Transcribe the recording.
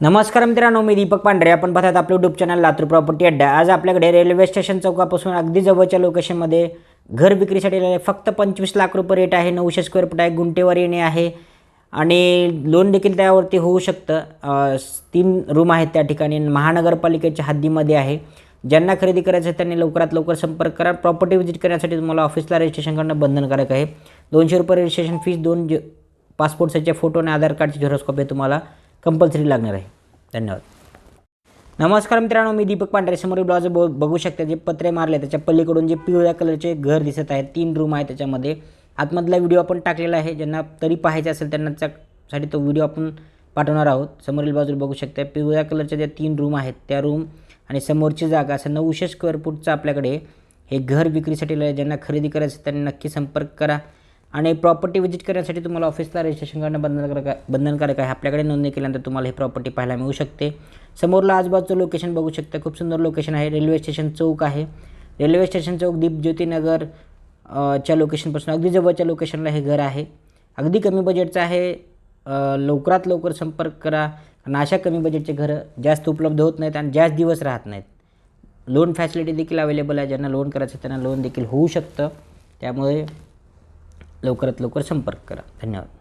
नमस्कार मित्रांनो मी दीपक पांढरे. आपण पाहतात आपलं यूट्यूब चॅनल लातूर प्रॉपर्टी अड्डा. आज आपल्याकडे रेल्वे स्टेशन चौकापासून अगदी जवळच्या लोकेशनमध्ये घर विक्रीसाठी फक्त पंचवीस लाख रुपये रेट आहे नऊशे स्क्वेअर फूट आहे गुंटेवर येणे आहे. आणि लोन देखील त्यावरती होऊ शकतं. तीन रूम आहेत त्या ठिकाणी. महानगरपालिकेच्या हद्दीमध्ये आहे. ज्यांना खरेदी करायचं आहे त्यांनी लवकरात लवकर संपर्क करा. प्रॉपर्टी व्हिजिट करण्यासाठी तुम्हाला ऑफिसला रजिस्ट्रेशन करणं बंधनकारक आहे. दोनशे रुपये रजिस्ट्रेशन फीस दोन पासपोर्ट साईजच्या फोटो आणि आधार कार्डची झेरोस्कॉपी तुम्हाला. कंपल्सरी लागणार आहे. धन्यवाद. नमस्कार मित्रांनो मी दीपक पांढरे. समोर ब्लाउज ब बघू शकता जे पत्रे मारले त्याच्या पलीकडून जे पिवळ्या कलरचे घर दिसत आहे तीन रूम आहे त्याच्यामध्ये. आतमधला व्हिडिओ आपण टाकलेला आहे. ज्यांना तरी पाहायचं असेल त्यांना त्यासाठी तो व्हिडिओ आपण पाठवणार आहोत. समोरील बाजूला बघू शकता पिवळ्या कलरच्या ज्या तीन रूम आहेत त्या रूम आणि समोरची जागा असं नऊशे स्क्वेअर फूटचं आपल्याकडे हे घर विक्रीसाठी ज्यांना खरेदी करायचं त्यांनी नक्की संपर्क करा. आणि प्रॉपर्टी व्हिजिट करण्यासाठी तुम्हाला ऑफिसला रजिस्ट्रेशन करणं बंधनकारक बंधनकारक आहे आपल्याकडे नोंदणी केल्यानंतर तुम्हाला ही प्रॉपर्टी पाहायला मिळू शकते. समोरला आजूबाजूचं लोकेशन बघू शकता. खूप सुंदर लोकेशन आहे. रेल्वे स्टेशन चौक आहे. रेल्वे स्टेशन चौक दीपज्योतीनगर च्या लोकेशनपासून अगदी जवळच्या लोकेशनला हे घर आहे. अगदी कमी बजेटचं आहे. लवकरात लवकर संपर्क करा. कारण अशा कमी बजेटचे घरं जास्त उपलब्ध होत नाहीत आणि जास्त दिवस राहत नाहीत. लोन फॅसिलिटी देखील अवेलेबल आहे. ज्यांना लोन करायचं त्यांना लोन देखील होऊ शकतं. त्यामुळे लवकरात लवकर संपर्क करा. धन्यवाद.